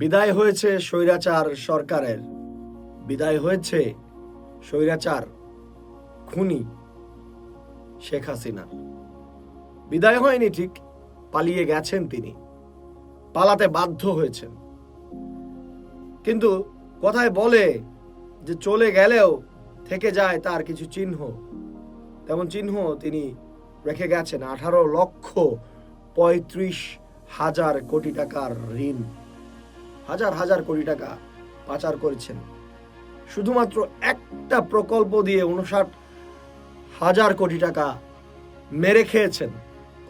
বিদায় হয়েছে স্বৈরাচার সরকারের। বিদায় হয়েছে স্বৈরাচার খুনি শেখ হাসিনা বিদায় হয়নি ঠিক, পালিয়ে গেছেন তিনি। পালাতে বাধ্য হয়েছেন। কিন্তু কথায় বলে যে চলে গেলেও থেকে যায় তার কিছু চিহ্ন। তেমন চিহ্ন তিনি রেখে গেছেন। আঠারো লক্ষ পঁয়ত্রিশ হাজার কোটি টাকার ঋণ। হাজার হাজার কোটি টাকা পাচার করেছেন। শুধুমাত্র একটা প্রকল্প দিয়ে উনষাট হাজার কোটি টাকা মেরে খেয়েছেন,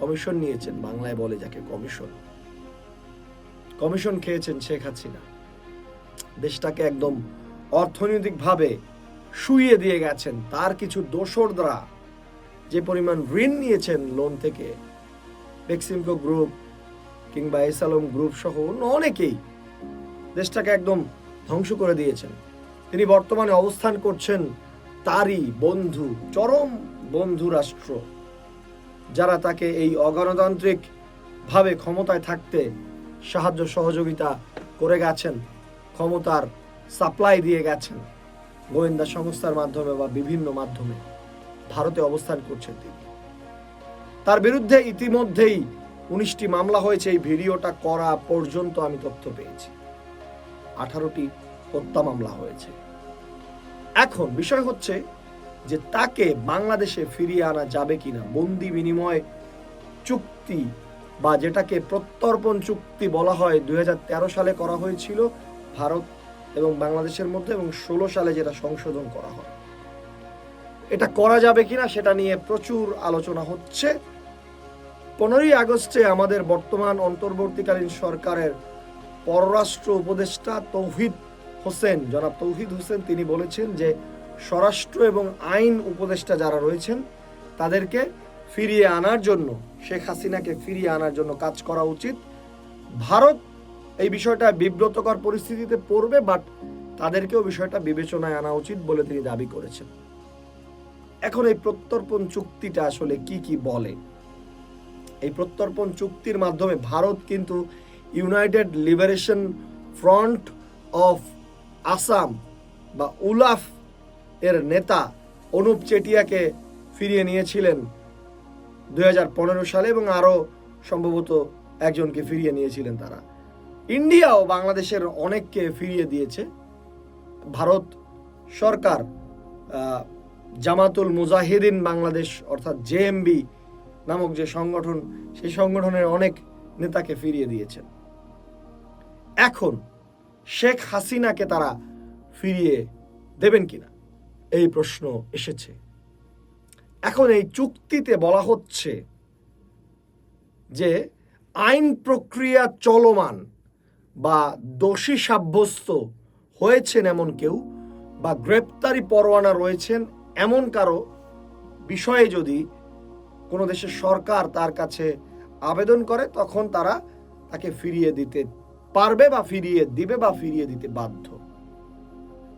কমিশন নিয়েছেন, বাংলায় বলে যাকে কমিশন। কমিশন খেয়েছেন শেখ হাসিনা। দেশটাকে একদম অর্থনৈতিকভাবে শুইয়ে দিয়ে গেছেন, তার কিছু দোসররা যে পরিমাণ ঋণ নিয়েছেন লোন থেকে বেক্সিমকো গ্রুপ কিংবা এসালম গ্রুপ সহ অনেকেই দেশটাকে একদম ধ্বংস করে দিয়েছেন। তিনি বর্তমানে অবস্থান করছেন তারই বন্ধু, চরম বন্ধু রাষ্ট্র, যারা তাকে এই অগণতান্ত্রিক ভাবে ক্ষমতায় থাকতে সাহায্য সহযোগিতা করে গেছেন, ক্ষমতার সাপ্লাই দিয়ে গেছেন গোয়েন্দা সংস্থার মাধ্যমে বা বিভিন্ন মাধ্যমে। ভারতে অবস্থান করছেন তিনি। তার বিরুদ্ধে ইতিমধ্যেই উনিশটি মামলা হয়েছে, এই ভিডিওটা করা পর্যন্ত আমি তথ্য পেয়েছি। আঠারোটি হত্যা মামলা হয়েছে। এখন বিষয় হচ্ছে যে তাকে বাংলাদেশে ফিরিয়ে আনা যাবে কিনা, বন্দি বিনিময় চুক্তি বা যেটাকে প্রত্যর্পণ চুক্তি বলা হয় দুই হাজার তেরো সালে করা হয়েছিল ভারত এবং বাংলাদেশের মধ্যে এবং ষোলো সালে যেটা সংশোধন করা হয়। এটা করা যাবে কিনা সেটা নিয়ে প্রচুর আলোচনা হচ্ছে। পনেরোই আগস্টে আমাদের বর্তমান অন্তর্বর্তীকালীন সরকারের পররাষ্ট্র উপদেষ্টা তৌহিদ হোসেন, জনাব তৌহিদ হোসেন তিনি বলেছেন যে স্বরাষ্ট্র এবং আইন উপদেষ্টা যারা রয়েছেন, তাদেরকে ফিরিয়ে আনার জন্য, শেখ হাসিনাকে ফিরিয়ে আনার জন্য কাজ করা উচিত। ভারত এই বিষয়টা বিব্রতকর পরিস্থিতিতে পড়বে, বাট তাদেরকেও বিষয়টা বিবেচনায় আনা উচিত বলে তিনি দাবি করেছেন। এখন এই প্রত্যর্পণ চুক্তিটা আসলে কি কি বলে? এই প্রত্যর্পণ চুক্তির মাধ্যমে ভারত কিন্তু United Liberation Front of Assam বা উলাফ এর নেতা অনুপ চেটিয়াকে ফিরিয়ে নিয়েছিলেন দু হাজার পনেরো সালে এবং আরও সম্ভবত একজনকে ফিরিয়ে নিয়েছিলেন তারা। ইন্ডিয়াও বাংলাদেশের অনেককে ফিরিয়ে দিয়েছে। ভারত সরকার জামাতুল মুজাহিদিন বাংলাদেশ অর্থাৎ জেএমবি নামক যে সংগঠন, সেই সংগঠনের অনেক নেতাকে ফিরিয়ে দিয়েছেন। এখন শেখ হাসিনাকে তারা ফিরিয়ে দেবেন কিনা? এই প্রশ্ন এসেছে। এখন এই চুক্তিতে বলা হচ্ছে যে আইন প্রক্রিয়া চলমান বা দোষী সাব্যস্ত হয়েছেন এমন কেউ বা গ্রেপ্তারি পরোয়ানা রয়েছেন এমন কারও বিষয়ে যদি কোনো দেশের সরকার তার কাছে আবেদন করে, তখন তারা তাকে ফিরিয়ে দিতে পারবে বা ফিরিয়ে, দিবে বা ফিরিয়ে দিতে বাধ্য।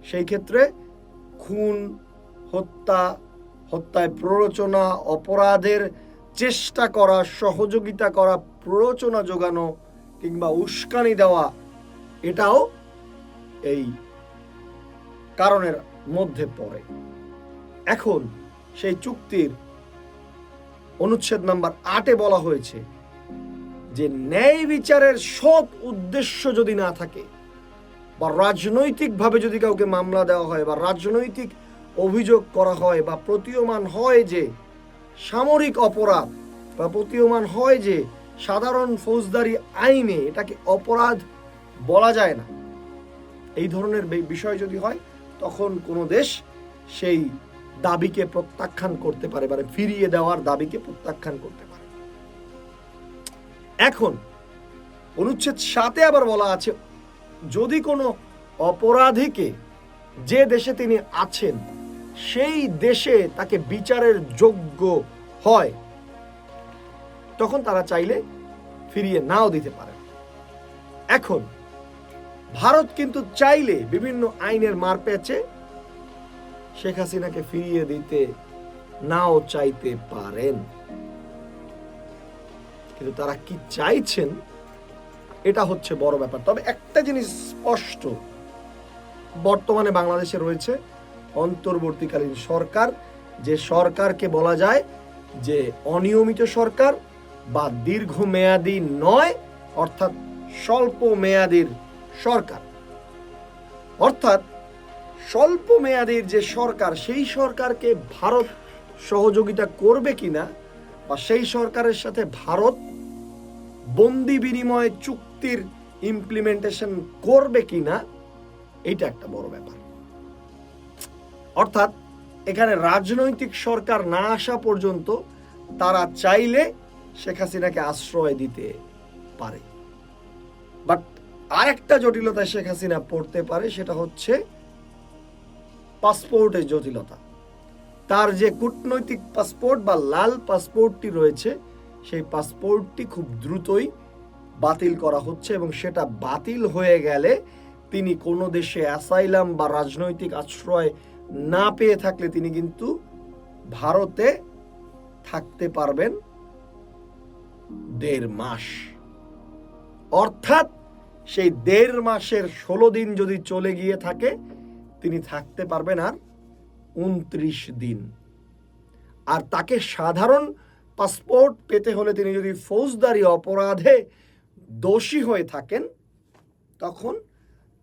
সেই ক্ষেত্রে খুন, হত্যা, হত্যায় প্ররোচনা, অপরাধের চেষ্টা করা, সহযোগিতা করা, প্ররোচনা যোগানো কিংবা উস্কানি দেওয়া, এটাও এই কারণের মধ্যে পড়ে। এখন সেই চুক্তির অনুচ্ছেদ নাম্বার আটে বলা হয়েছে যে ন্যায় বিচারের সৎ উদ্দেশ্য যদি না থাকে, বা রাজনৈতিকভাবে যদি কাউকে মামলা দেওয়া হয়, বা রাজনৈতিক অভিযোগ করা হয়, বা প্রতীয়মান হয় যে সামরিক অপরাধ, বা প্রতীয়মান হয় যে সাধারণ ফৌজদারি আইনে এটাকে অপরাধ বলা যায় না, এই ধরনের বিষয় যদি হয়, তখন কোনো দেশ সেই দাবিকে প্রত্যাখ্যান করতে পারে মানে ফিরিয়ে দেওয়ার দাবিকে প্রত্যাখ্যান করতে পারে। এখন অনুচ্ছেদ সাথে আবার বলা আছে, যদি কোনো অপরাধীকে যে দেশে তিনি আছেন, সেই দেশে তাকে বিচারের যোগ্য হয়, তখন তারা চাইলে ফিরিয়ে নাও দিতে পারে এখন ভারত কিন্তু চাইলে বিভিন্ন আইনের মার পেয়েছে শেখ হাসিনাকে ফিরিয়ে দিতে নাও চাইতে পারেন। কিন্তু তারা কি চাইছেন, এটা হচ্ছে বড় ব্যাপার। তবে একটা জিনিস স্পষ্ট, বর্তমানে বাংলাদেশে রয়েছে অন্তর্বর্তীকালীন সরকার, যে সরকারকে বলা যায় যে অনিয়মিত সরকার বা দীর্ঘমেয়াদী নয়, অর্থাৎ স্বল্প মেয়াদীর সরকার। অর্থাৎ স্বল্প মেয়াদীর যে সরকার, সেই সরকারকে ভারত সহযোগিতা করবে কিনা বা সেই সরকারের সাথে ভারত বন্দি বিনিময় চুক্তির ইমপ্লিমেন্টেশন করবে কিনা এইটা একটা বড় ব্যাপার। অর্থাৎ এখানে রাজনৈতিক সরকার না আসা পর্যন্ত তারা চাইলে শেখ হাসিনাকে আশ্রয় দিতে পারে। বাট আরেকটা জটিলতা শেখ হাসিনা পড়তে পারে, সেটা হচ্ছে পাসপোর্টের জটিলতা। তার যে কূটনৈতিক পাসপোর্ট বা লাল পাসপোর্টটি রয়েছে, সেই পাসপোর্টটি খুব দ্রুতই বাতিল করা হচ্ছে এবং সেটা বাতিল হয়ে গেলে তিনি কোনো দেশে অ্যাসাইলাম বা রাজনৈতিক আশ্রয় না পেয়ে থাকলে তিনি কিন্তু ভারতে থাকতে পারবেন দেড় মাস। অর্থাৎ সেই দেড় মাসের ষোলো দিন যদি চলে গিয়ে থাকে, তিনি থাকতে পারবেন আর উনত্রিশ দিন। আর তাকে সাধারণ পাসপোর্ট পেতে হলে তিনি যদি ফৌজদারি অপরাধে দোষী হয়ে থাকেন, তখন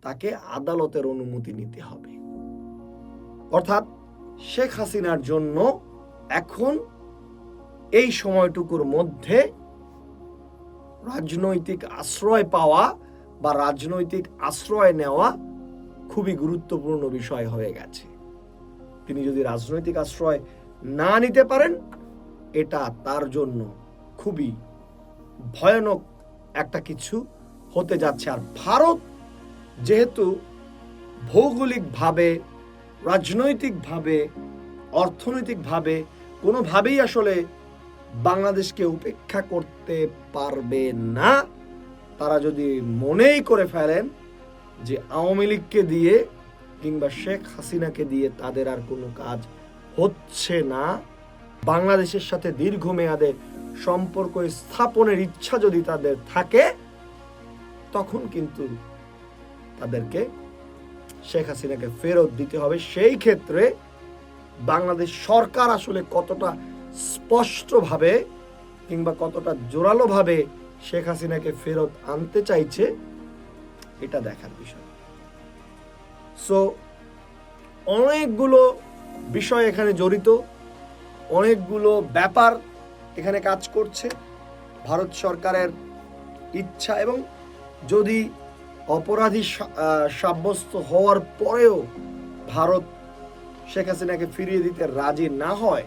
তাকে আদালতের অনুমতি নিতে হবে। অর্থাৎ শেখ হাসিনার জন্য এখন এই সময়টুকুর মধ্যে রাজনৈতিক আশ্রয় পাওয়া বা রাজনৈতিক আশ্রয় নেওয়া খুবই গুরুত্বপূর্ণ বিষয় হয়ে গেছে। তিনি যদি রাজনৈতিক আশ্রয় না নিতে পারেন, এটা তার জন্য খুবই ভয়ানক একটা কিছু হতে যাচ্ছে। আর ভারত যেহেতু ভৌগোলিকভাবে, রাজনৈতিকভাবে, অর্থনৈতিকভাবে কোনোভাবেই আসলে বাংলাদেশকে উপেক্ষা করতে পারবে না, তারা যদি মনেই করে ফেলেন যে আওয়ামী লীগকে দিয়ে কিংবা শেখ হাসিনাকে দিয়ে তাদের আর কোনো কাজ হচ্ছে না। বাংলাদেশের সাথে দীর্ঘমেয়াদে সম্পর্ক স্থাপনের ইচ্ছা যদি তাদের থাকে, তখন কিন্তু তাদেরকে শেখ হাসিনাকে ফেরত দিতে হবে। সেই ক্ষেত্রে বাংলাদেশ সরকার আসলে কতটা স্পষ্টভাবে কিংবা কতটা জোরালোভাবে শেখ হাসিনাকে ফেরত আনতে চাইছে, এটা দেখার বিষয়। সো অনেকগুলো বিষয় এখানে জড়িত, অনেকগুলো ব্যাপার এখানে কাজ করছে, ভারত সরকারের ইচ্ছা এবং যদি অপরাধী সাব্যস্ত হওয়ার পরেও ভারত শেখ হাসিনাকে ফিরিয়ে দিতে রাজি না হয়,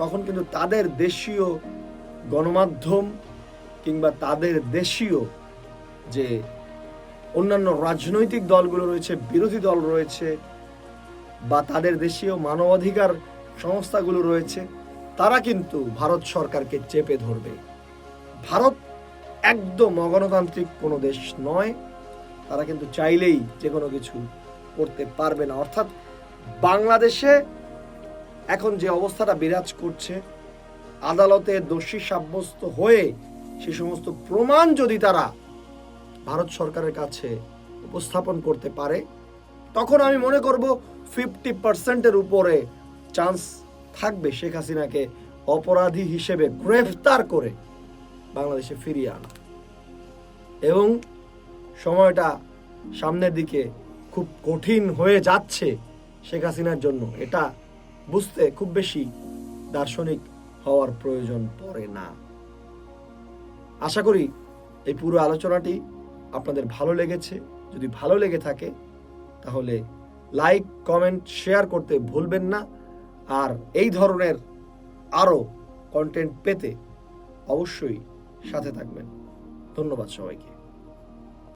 তখন কিন্তু তাদের দেশীয় গণমাধ্যম কিংবা তাদের দেশীয় যে অন্যান্য রাজনৈতিক দলগুলো রয়েছে, বিরোধী দল রয়েছে, বা তাদের দেশীয় মানবাধিকার সংস্থাগুলো রয়েছে, তারা কিন্তু ভারত সরকারকে চেপে ধরবে। ভারত একদম অগণতান্ত্রিক কোনো দেশ নয়। তারা কিন্তু চাইলেই যে কোনো কিছু করতে পারবে না। অর্থাৎ বাংলাদেশে এখন যে অবস্থাটা বিরাজ করছে, আদালতে দোষী সাব্যস্ত হয়ে সে সমস্ত প্রমাণ যদি তারা সরকারের কাছে উপস্থাপন করতে পারে, তখন আমি মনে করব ফিফটি পার্সেন্টের উপরে চান্স থাকবে শেখ হাসিনাকে অপরাধী হিসেবে গ্রেফতার করে বাংলাদেশে ফিরিয়ে আনা। এবং সময়টা সামনের দিকে খুব কঠিন হয়ে যাচ্ছে শেখ হাসিনার জন্য। এটা বুঝতে খুব বেশি দার্শনিক হওয়ার প্রয়োজন পড়ে না। আশা করি এই পুরো আলোচনাটি আপনাদের ভালো লেগেছে, যদি ভালো লেগে থাকে, তাহলে লাইক, কমেন্ট, শেয়ার করতে ভুলবেন না। আর এই ধরনের আরও কন্টেন্ট পেতে অবশ্যই সাথে থাকবেন। ধন্যবাদ সবাইকে।